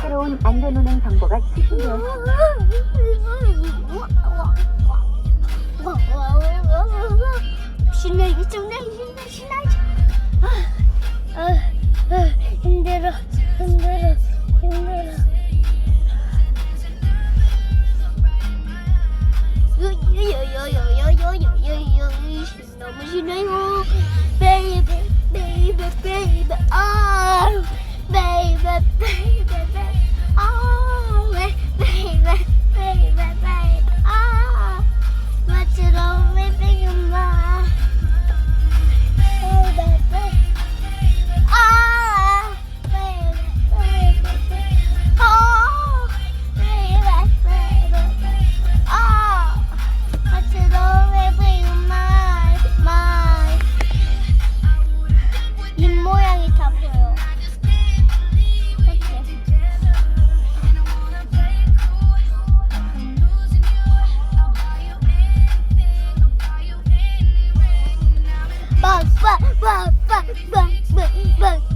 새로운 안전운행 정보가 있으시네요. 신나 이게 장난 신나 신나. Đồ bikini. bang, bang, bang.